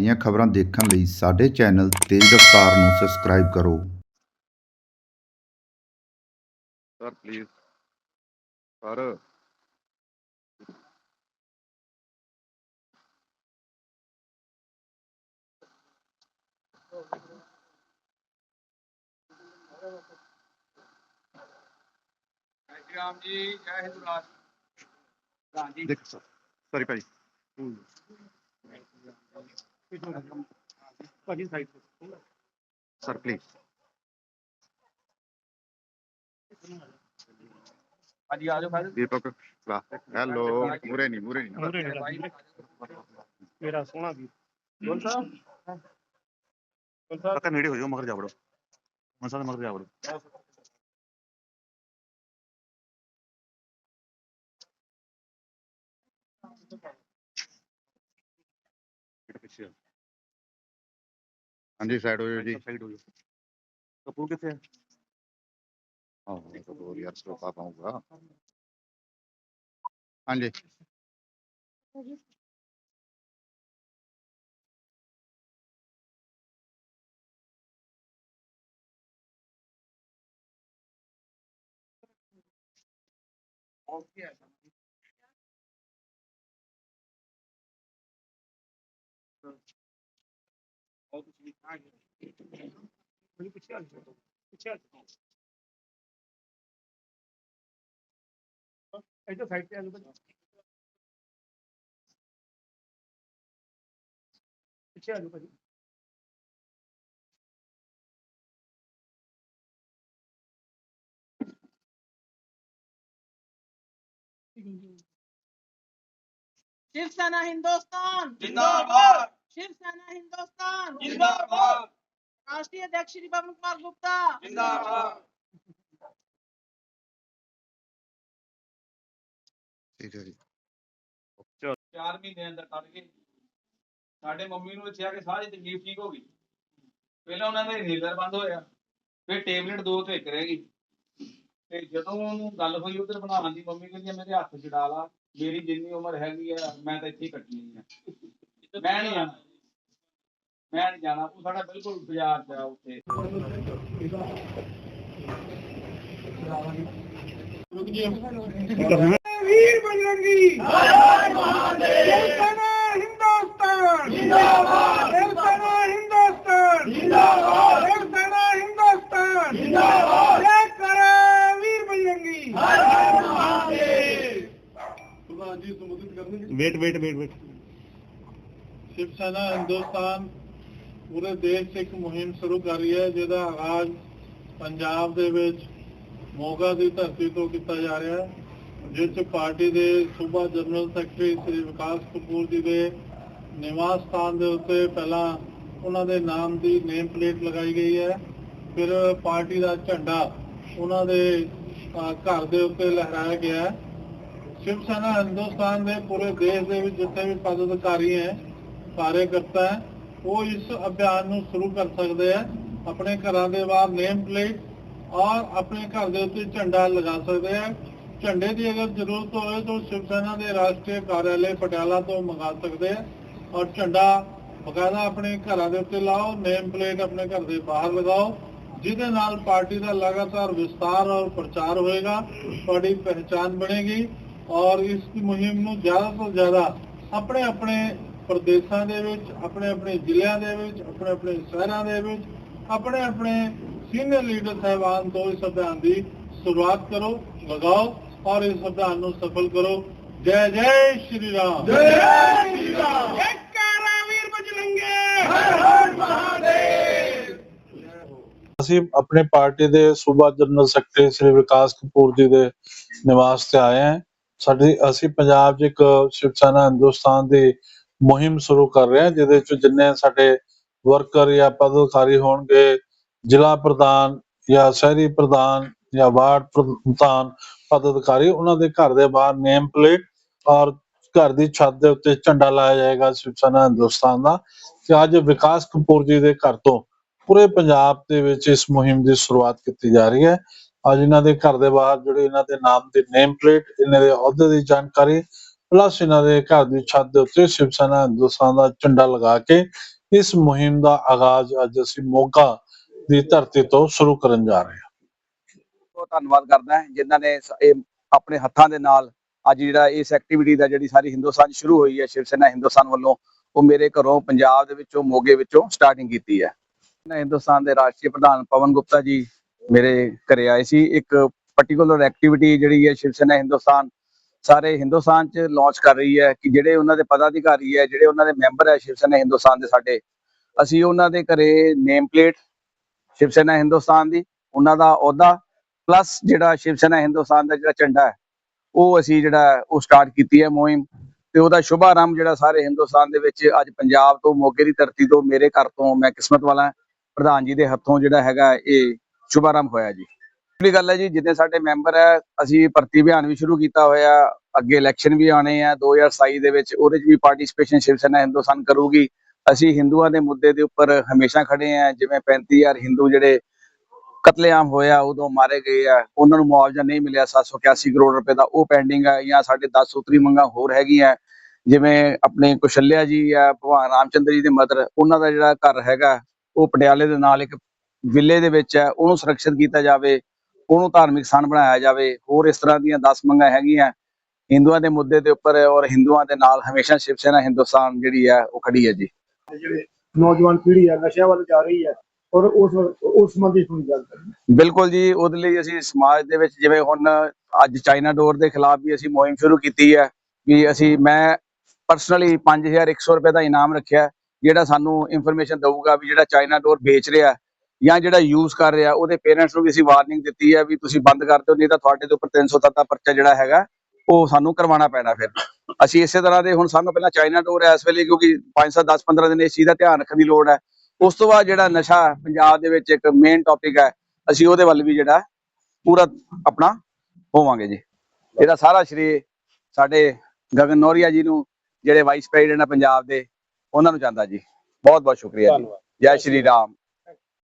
ਤਾਜ਼ੀਆਂ ਖਬਰਾਂ ਦੇਖਣ ਲਈ ਸਾਡੇ ਚੈਨਲ ਤੇਜ਼ ਰਫ਼ਤਾਰ ਨੂੰ ਸਬਸਕ੍ਰਾਈਬ ਕਰੋ। Sir please sir. Jai Shri Ram ਜੀ ਜੈ ਹਿੰਦ ਰਾਜ। ਰਾਮ ਜੀ ਦੇਖ ਸਰ ਸੌਰੀ ਭਾਈ ਭਾਜੀ ਸਾਈਡ ਸਰ ਪਲੀਜ਼ ਹਾਂਜੀ ਆ ਜਾਓ ਭਾਜੀ ਦੀਪਕ ਹੈਲੋ ਮੂਰੇ ਨਹੀਂ ਮੂਰੇ ਨਹੀਂ। ਮੂਰੇ ਸੋਹਣਾ ਵੀ ਬੋਲ ਸਾਹਿਬ ਬੋਲ ਸਾਹਿਬ ਪਤਾ ਨੇੜੇ ਹੋ ਜਾਓ ਮਗਰ ਜਾ ਵੜੋ। ਮਨਸਾ ਦੇ ਮਗਰ ਜਾ ਵੜੋ। ਪਿੱਛੇ ਆ। ਹਾਂਜੀ ਸਾਈਡ ਹੋ ਜਾਓ ਜੀ ਸਾਈਡ ਹੋ ਜਾਓ ਕਪੂਰ ਕਿੱਥੇ ਹੈ ਆਹੋ ਕਪੂਰ ਯਾਰ ਸਟੋਪਾ ਪਾਉਂਗਾ ਹਾਂਜੀ ਉਹ ਤੁਸੀਂ ਆ ਗਏ ਮੈਨੂੰ ਪਿੱਛੇ ਆ ਜਾਓ ਪਿੱਛੇ ਆ ਜਾਓ ਇੱਧਰ ਸਾਈਡ ਤੇ ਆ ਜਾਓ ਭਾਜੀ ਪਿੱਛੇ ਆ ਜਾਓ ਭਾਜੀ शिवसेना हिंदुस्तान जिंदाबाद शिवसेना हिंदुस्तान जिंदाबाद राष्ट्रीय अध्यक्ष श्री पवन कुमार गुप्ता जिंदाबाद ਠੀਕ ਹੈ ਜੀ ਚਾਰ ਮਹੀਨੇ ਅੰਦਰ ਕੱਢ ਕੇ ਸਾਡੇ ਮੰਮੀ ਨੂੰ ਇੱਥੇ ਆ ਕੇ ਸਾਰੀ ਤਕਲੀਫ ਠੀਕ ਹੋ ਗਈ ਪਹਿਲਾਂ ਉਹਨਾਂ ਦਾ ਇਨਹੇਲਰ ਬੰਦ ਹੋਇਆ ਫਿਰ ਟੇਬਲੇਟ ਦੋ ਤੋਂ ਇੱਕ ਰਹਿ ਗਈ ਤੇ ਜਦੋਂ ਉਹਨੂੰ ਗੱਲ ਹੋਈ ਉਧਰ ਬਣਾਉਣ ਦੀ ਮੰਮੀ ਕਹਿੰਦੀ ਆ, ਮੇਰੇ ਹੱਥ ਛਡਾ ਲਾ ਮੇਰੀ ਜਿੰਨੀ ਉਮਰ ਹੈਗੀ ਆ ਮੈਂ ਤਾਂ ਇੱਥੇ ਹੀ ਕੱਟਣੀ ਆ ਮੈਂ ਨਹੀਂ ਜਾਣਾ ਮੈਂ ਨਹੀਂ ਜਾਣਾ ਉਹ ਸਾਡਾ ਬਿਲਕੁਲ ਬਾਜ਼ਾਰ ਚ ਆ ਉੱਥੇ ਵੀਰ ਬਜਰੰਗੀ ਹਿੰਦੁਸਤਾਨ ਹਿੰਦੁਸਤਾਨ ਜਿੰਦਾਬਾਦ ਹਿੰਦੁਸਤਾਨ ਹਿੰਦੁਸਤਾਨ ਜਿੰਦਾਬਾਦ ਹਿੰਦੁਸਤਾਨ ਹਿੰਦੁਸਤਾਨ ਜਿੰਦਾਬਾਦ ਜੈ ਕਰੇ ਵੀਰ ਬਜਰੰਗੀ ਪ੍ਰਧਾਨ ਜੀ ਸੰਬੋਧਿਤ ਕਰਨਗੇ wait wait wait wait Shiv Sena Hindustan ਪੂਰੇ ਦੇਸ਼ 'ਚ ਇੱਕ ਮੁਹਿੰਮ ਸ਼ੁਰੂ ਕਰ ਰਹੀ ਹੈ, ਜਿਹਦਾ ਆਗਾਜ਼ ਪੰਜਾਬ ਦੇ ਵਿੱਚ ਮੋਗਾ ਦੀ ਧਰਤੀ ਤੋਂ ਕੀਤਾ ਜਾ ਰਿਹਾ ਹੈ, ਜਿਸ 'ਚ ਪਾਰਟੀ ਦੇ ਸੂਬਾ ਜਨਰਲ ਸੈਕਟਰੀ ਸ੍ਰੀ ਵਿਕਾਸ ਕਪੂਰ ਜੀ ਦੇ ਨਿਵਾਸ ਸਥਾਨ ਦੇ ਉੱਤੇ ਪਹਿਲਾਂ ਉਹਨਾਂ ਦੇ ਨਾਮ ਦੀ ਨੇਮ ਪਲੇਟ ਲਗਾਈ ਗਈ ਹੈ, ਫਿਰ ਪਾਰਟੀ ਦਾ ਝੰਡਾ ਉਹਨਾਂ ਦੇ ਘਰ ਦੇ ਉੱਤੇ ਲਹਿਰਾਇਆ ਗਿਆ ਹੈ। ਸ਼ਿਵ ਸੈਨਾ ਹਿੰਦੁਸਤਾਨ ਦੇ ਪੂਰੇ ਦੇਸ਼ ਦੇ ਵਿੱਚ ਜਿੱਥੇ ਵੀ ਪਦ ਅਧਿਕਾਰੀ ਹੈ ਕਾਰਜਕਰਤਾ ਹੈ। ਉਹ ਇਸ ਅਭਿਆਨ ਨੂੰ ਸ਼ੁਰੂ ਕਰ ਸਕਦੇ ਹੈ। ਆਪਣੇ ਘਰਾਂ ਦੇ ਬਾਹਰ ਨੇਮ ਪਲੇਟ ਔਰ ਆਪਣੇ ਘਰ ਦੇ ਉੱਤੇ ਝੰਡਾ ਲਗਾ ਸਕਦੇ ਹੈ। ਝੰਡੇ ਦੀ ਅਗਰ ਜ਼ਰੂਰਤ ਹੋਵੇ ਤਾਂ ਸ਼ਿਵ ਸੈਨਾ ਦੇ ਰਾਸ਼ਟਰੀ ਕਾਰਿਆਲੇ ਪਟਿਆਲਾ ਤੋਂ ਮੰਗਾ ਸਕਦੇ ਹੈ। ਔਰ ਝੰਡਾ ਬਕਾਇਦਾ ਆਪਣੇ ਘਰਾਂ ਦੇ ਉੱਤੇ ਲਾਓ ਨੇਮ ਪਲੇਟ ਆਪਣੇ ਘਰ ਦੇ ਬਾਹਰ ਲਗਾਓ, ਜਿਹਦੇ ਨਾਲ ਪਾਰਟੀ ਦਾ ਲਗਾਤਾਰ ਵਿਸਤਾਰ ਔਰ ਪ੍ਰਚਾਰ ਹੋਏਗਾ, ਤੁਹਾਡੀ ਪਹਿਚਾਨ ਬਣੇਗੀ ਔਰ ਇਸ ਮੁਹਿੰਮ ਨੂੰ ਜ਼ਿਆਦਾ ਤੋਂ ਜ਼ਿਆਦਾ ਆਪਣੇ ਆਪਣੇ ਪ੍ਰਦੇਸ਼ਾਂ ਦੇ ਵਿੱਚ ਆਪਣੇ ਆਪਣੇ ਜ਼ਿਲ੍ਹਿਆਂ ਦੇ ਵਿੱਚ ਆਪਣੇ ਆਪਣੇ ਸ਼ਹਿਰਾਂ ਦੇ ਵਿੱਚ ਆਪਣੇ ਆਪਣੇ ਸੀਨੀਅਰ ਲੀਡਰ ਸਾਹਿਬਾਨ ਤੋਂ ਇਸ ਅਭਿਆਨ ਦੀ ਸ਼ੁਰੂਆਤ ਕਰੋ ਲਗਾਓ ਔਰ ਇਸ ਅਭਿਆਨ ਨੂੰ ਸਫਲ ਕਰੋ। ਜੈ ਜੈ ਸ਼੍ਰੀ ਰਾਮ। ਜੈ ਸ਼੍ਰੀ ਰਾਮ। ਇੱਕ ਵੀਰ ਬਜਲੰਗੇ ਹਰ ਹਰ ਮਹਾਦੇਵ। ਅਸੀਂ ਆਪਣੀ ਪਾਰਟੀ ਦੇ ਸੂਬਾ ਜਨਰਲ ਸੈਕਟਰੀ ਸ੍ਰੀ ਵਿਕਾਸ ਕਪੂਰ ਜੀ ਦੇ ਨਿਵਾਸ ਤੇ ਆਏ ਹਾਂ। ਸਾਡੀ ਅਸੀਂ ਪੰਜਾਬ 'ਚ ਇੱਕ ਸ਼ਿਵ ਸੈਨਾ ਹਿੰਦੁਸਤਾਨ ਦੀ ਮੁਹਿੰਮ ਸ਼ੁਰੂ ਕਰ ਰਹੇ ਹਾਂ, ਜਿਹਦੇ 'ਚ ਜਿੰਨੇ ਸਾਡੇ ਵਰਕਰ ਜਾਂ ਪਦਾਧਿਕਾਰੀ ਹੋਣਗੇ, ਜ਼ਿਲ੍ਹਾ ਪ੍ਰਧਾਨ ਜਾਂ ਸ਼ਹਿਰੀ ਪ੍ਰਧਾਨ ਜਾਂ ਵਾਰਡ ਪ੍ਰਧਾਨ ਪਦਾਧਿਕਾਰੀ ਉਹਨਾਂ ਦੇ ਘਰ ਦੇ ਬਾਹਰ ਨੇਮ ਪਲੇਟ ਔਰ ਘਰ ਦੀ ਛੱਤ ਦੇ ਉੱਤੇ ਝੰਡਾ ਲਾਇਆ ਜਾਏਗਾ ਸ਼ਿਵ ਸੈਨਾ ਹਿੰਦੁਸਤਾਨ ਦਾ। ਤੇ ਅੱਜ ਵਿਕਾਸ ਕਪੂਰ ਜੀ ਦੇ ਘਰ ਤੋਂ ਪੂਰੇ ਪੰਜਾਬ ਦੇ ਵਿੱਚ ਇਸ ਮੁਹਿੰਮ ਦੀ ਸ਼ੁਰੂਆਤ ਕੀਤੀ ਜਾ ਰਹੀ ਹੈ। ਅੱਜ ਇਹਨਾਂ ਦੇ ਘਰ ਦੇ ਬਾਹਰ ਜਿਹੜੇ ਇਹਨਾਂ ਦੇ ਨਾਮ ਦੀ ਨੇਮ ਪਲੇਟ ਇਹਨਾਂ ਦੇ ਅਹੁਦੇ ਦੀ ਜਾਣਕਾਰੀ ਪਲੱਸ ਇਹਨਾਂ ਦੇ ਘਰ ਦੀ ਛੱਤ ਦੇ ਉੱਤੇ ਸ਼ਿਵ ਸੈਨਾ ਹਿੰਦੁਸਤਾਨ ਦਾ ਝੰਡਾ ਲਗਾ ਕੇ ਇਸ ਮੁਹਿੰਮ ਦਾ ਆਗਾਜ਼ ਅੱਜ ਅਸੀਂ ਮੋਗਾ ਦੀ ਧਰਤੀ ਤੋਂ ਸ਼ੁਰੂ ਕਰਨ ਜਾ ਰਹੇ ਹਾਂ। ਬਹੁਤ ਧੰਨਵਾਦ ਕਰਦਾ ਹਾਂ ਜਿਨ੍ਹਾਂ ਨੇ ਸ- ਇਹ ਆਪਣੇ ਹੱਥਾਂ ਦੇ ਨਾਲ ਅੱਜ ਜਿਹੜਾ ਇਸ ਐਕਟੀਵਿਟੀ ਦਾ ਜਿਹੜੀ ਸਾਰੀ ਹਿੰਦੁਸਤਾਨ 'ਚ ਸ਼ੁਰੂ ਹੋਈ ਹੈ ਸ਼ਿਵ ਸੈਨਾ ਹਿੰਦੁਸਤਾਨ ਵੱਲੋਂ ਉਹ ਮੇਰੇ ਘਰੋਂ ਪੰਜਾਬ ਦੇ ਵਿੱਚੋਂ ਮੋਗੇ ਵਿੱਚੋਂ ਸਟਾਰਟਿੰਗ ਕੀਤੀ ਹੈ। ਮੈਂ ਹਿੰਦੁਸਤਾਨ ਦੇ ਰਾਸ਼ਟਰੀ ਪ੍ਰਧਾਨ ਪਵਨ ਗੁਪਤਾ ਜੀ ਮੇਰੇ ਘਰੇ ਆਏ ਸੀ। ਇੱਕ ਪਾਰਟਿਕੂਲਰ ਐਕਟੀਵਿਟੀ ਜਿਹੜੀ ਹੈ ਸ਼ਿਵ ਸੈਨਾ ਹਿੰਦੁਸਤਾਨ ਸਾਰੇ ਹਿੰਦੁਸਤਾਨ 'ਚ ਲਾਂਚ ਕਰ ਰਹੀ ਹੈ ਕਿ ਜਿਹੜੇ ਉਹਨਾਂ ਦੇ ਪਦਾਧਿਕਾਰੀ ਹੈ, ਜਿਹੜੇ ਉਹਨਾਂ ਦੇ ਮੈਂਬਰ ਹੈ ਸ਼ਿਵ ਸੈਨਾ ਹਿੰਦੁਸਤਾਨ ਦੇ ਸਾਡੇ, ਅਸੀਂ ਉਹਨਾਂ ਦੇ ਘਰੇ ਨੇਮ ਪਲੇਟ ਸ਼ਿਵ ਸੈਨਾ ਹਿੰਦੁਸਤਾਨ ਦੀ, ਉਹਨਾਂ ਦਾ ਅਹੁਦਾ ਪਲੱਸ ਜਿਹੜਾ ਸ਼ਿਵ ਸੈਨਾ ਹਿੰਦੁਸਤਾਨ ਦਾ ਜਿਹੜਾ ਝੰਡਾ ਹੈ, ਉਹ ਅਸੀਂ ਜਿਹੜਾ ਉਹ ਸਟਾਰਟ ਕੀਤੀ ਹੈ ਮੁਹਿੰਮ ਤੇ ਉਹਦਾ ਸ਼ੁਭ ਆਰੰਭ ਜਿਹੜਾ ਸਾਰੇ ਹਿੰਦੁਸਤਾਨ ਦੇ ਵਿੱਚ ਅੱਜ ਪੰਜਾਬ ਤੋਂ, ਮੋਗੇ ਦੀ ਧਰਤੀ ਤੋਂ, ਮੇਰੇ ਘਰ ਤੋਂ, ਮੈਂ ਕਿਸਮਤ ਵਾਲਾ ਪ੍ਰਧਾਨ ਜੀ ਦੇ ਹੱਥੋਂ ਜਿਹੜਾ ਹੈਗਾ ਇਹ ਸ਼ੁਭ ਆਰੰਭ ਹੋਇਆ ਜੀ। ਅਗਲੀ ਗੱਲ ਹੈ ਜੀ, ਜਿੰਨੇ ਸਾਡੇ ਮੈਂਬਰ ਹੈ, ਅਸੀਂ ਭਰਤੀ ਅਭਿਆਨ ਵੀ ਸ਼ੁਰੂ ਕੀਤਾ ਹੋਇਆ, ਅੱਗੇ ਇਲੈਕਸ਼ਨ ਵੀ ਆਣੇ ਆ 2027 ਦੇ ਵਿੱਚ ਉਹਦੇ 'ਚ ਵੀ ਪਾਰਟਿਸਿਪੇਸ਼ਨ ਸ਼ਿਵ ਸੈਨਾ ਹਿੰਦੁਸਤਾਨ ਕਰੂਗੀ। ਅਸੀਂ ਹਿੰਦੂਆਂ ਦੇ ਮੁੱਦੇ ਦੇ ਉੱਪਰ ਹਮੇਸ਼ਾ ਖੜੇ ਆ, ਜਿਵੇਂ 35000 ਹਿੰਦੂ ਜਿਹੜੇ ਕਤਲੇਆਮ ਹੋਇਆ, ਉਦੋਂ ਮਾਰੇ ਗਏ ਆ, ਉਹਨਾਂ ਨੂੰ ਮੁਆਵਜ਼ਾ ਨਹੀਂ ਮਿਲਿਆ 781 ਕਰੋੜ ਰੁਪਏ ਦਾ ਉਹ ਪੈਂਡਿੰਗ ਹੈ ਜਾਂ ਸਾਡੇ 10 ਸੂਤਰੀ ਮੰਗਾਂ ਹੋਰ ਹੈਗੀਆਂ, ਜਿਵੇਂ ਆਪਣੇ ਕੁਸ਼ਲਿਆ ਜੀ ਆ, ਭਗਵਾਨ ਰਾਮਚੰਦਰ ਜੀ ਦੇ ਮਦਰ, ਉਹਨਾਂ ਦਾ ਜਿਹੜਾ ਘਰ ਹੈਗਾ, ਉਹ ਪਟਿਆਲੇ ਦੇ ਨਾਲ ਇੱਕ ਵਿਲੇ ਦੇ ਵਿੱਚ ਹੈ, ਉਹਨੂੰ ਸੁਰੱਖਿਅਤ ਕੀਤਾ ਜਾਵੇ ਉਹਨੂੰ ਧਾਰਮਿਕ ਸਥਾਨ ਬਣਾਇਆ ਜਾਵੇ ਹੋਰ ਇਸ ਤਰ੍ਹਾਂ ਦੀਆਂ 10 ਮੰਗਾਂ ਹੈਗੀਆਂ। ਹਿੰਦੂਆਂ ਦੇ ਮੁੱਦੇ ਦੇ ਉੱਪਰ ਔਰ ਹਿੰਦੂਆਂ ਦੇ ਨਾਲ ਹਮੇਸ਼ਾ ਸ਼ਿਵ ਸੈਨਾ ਹਿੰਦੁਸਤਾਨ ਜਿਹੜੀ ਹੈ ਉਹ ਖੜੀ ਹੈ ਜੀ। ਜਿਹੜੇ ਨੌਜਵਾਨ ਪੀੜ੍ਹੀ ਹੈ ਨਸ਼ਿਆਂ ਵੱਲ ਜਾ ਰਹੀ ਹੈ ਔਰ ਉਸ ਉਸ ਸੰਬੰਧੀ ਥੋੜੀ ਗੱਲ ਬਿਲਕੁਲ ਜੀ ਉਹਦੇ ਲਈ ਅਸੀਂ ਸਮਾਜ ਦੇ ਵਿੱਚ ਜਿਵੇਂ ਹੁਣ ਅੱਜ ਚਾਈਨਾ ਡੋਰ ਦੇ ਖਿਲਾਫ ਵੀ ਅਸੀਂ ਮੁਹਿੰਮ ਸ਼ੁਰੂ ਕੀਤੀ ਹੈ ਵੀ ਅਸੀਂ ਮੈਂ ਪਰਸਨਲੀ 5100 ਰੁਪਏ ਦਾ ਇਨਾਮ ਰੱਖਿਆ ਜਿਹੜਾ ਸਾਨੂੰ ਇਨਫੋਰਮੇਸ਼ਨ ਦਊਗਾ ਵੀ ਜਿਹੜਾ ਚਾਈਨਾ ਡੋਰ ਵੇਚ ਰਿਹਾ ਜਾਂ ਜਿਹੜਾ ਯੂਜ਼ ਕਰ ਰਿਹਾ ਉਹਦੇ ਪੇਰੈਂਟਸ ਨੂੰ ਵੀ ਅਸੀਂ ਵਾਰਨਿੰਗ ਦਿੱਤੀ ਹੈ ਵੀ ਤੁਸੀਂ ਬੰਦ ਕਰ ਦਿਓ ਨਹੀਂ ਤਾਂ ਤੁਹਾਡੇ ਦੇ ਉੱਪਰ 307 ਦਾ ਪਰਚਾ ਜਿਹੜਾ ਹੈਗਾ ਉਹ ਸਾਨੂੰ ਕਰਵਾਉਣਾ ਪੈਣਾ ਫਿਰ। ਅਸੀਂ ਇਸੇ ਤਰ੍ਹਾਂ ਦੇ ਹੁਣ ਸਾਨੂੰ ਪਹਿਲਾਂ ਚਾਈਨਾ ਡੋਰ ਹੈ ਇਸ ਵੇਲੇ ਕਿਉਂਕਿ 5 7 10 15 ਦਿਨ ਇਸ ਚੀਜ਼ ਦਾ ਧਿਆਨ ਰੱਖਣ ਦੀ ਲੋੜ ਹੈ। ਉਸ ਤੋਂ ਬਾਅਦ ਜਿਹੜਾ ਨਸ਼ਾ ਪੰਜਾਬ ਦੇ ਵਿੱਚ ਇੱਕ ਮੇਨ ਟੌਪਿਕ ਹੈ ਅਸੀਂ ਉਹਦੇ ਵੱਲ ਵੀ ਜਿਹੜਾ ਪੂਰਾ ਆਪਣਾ ਹੋਵਾਂਗੇ ਜੀ। ਇਹਦਾ ਸਾਰਾ ਸ਼੍ਰੀ ਸਾਡੇ ਗਗਨ ਨੌਰੀਆ ਜੀ ਨੂੰ ਜਿਹੜੇ ਵਾਈਸ ਪ੍ਰੈਜ਼ੀਡੈਂਟ ਆ ਪੰਜਾਬ ਦੇ ਉਹਨਾਂ ਨੂੰ ਜਾਂਦਾ ਜੀ। ਬਹੁਤ ਬਹੁਤ ਸ਼ੁਕਰੀਆ ਜੀ। ਜੈ ਸ਼੍ਰੀ ਰਾਮ।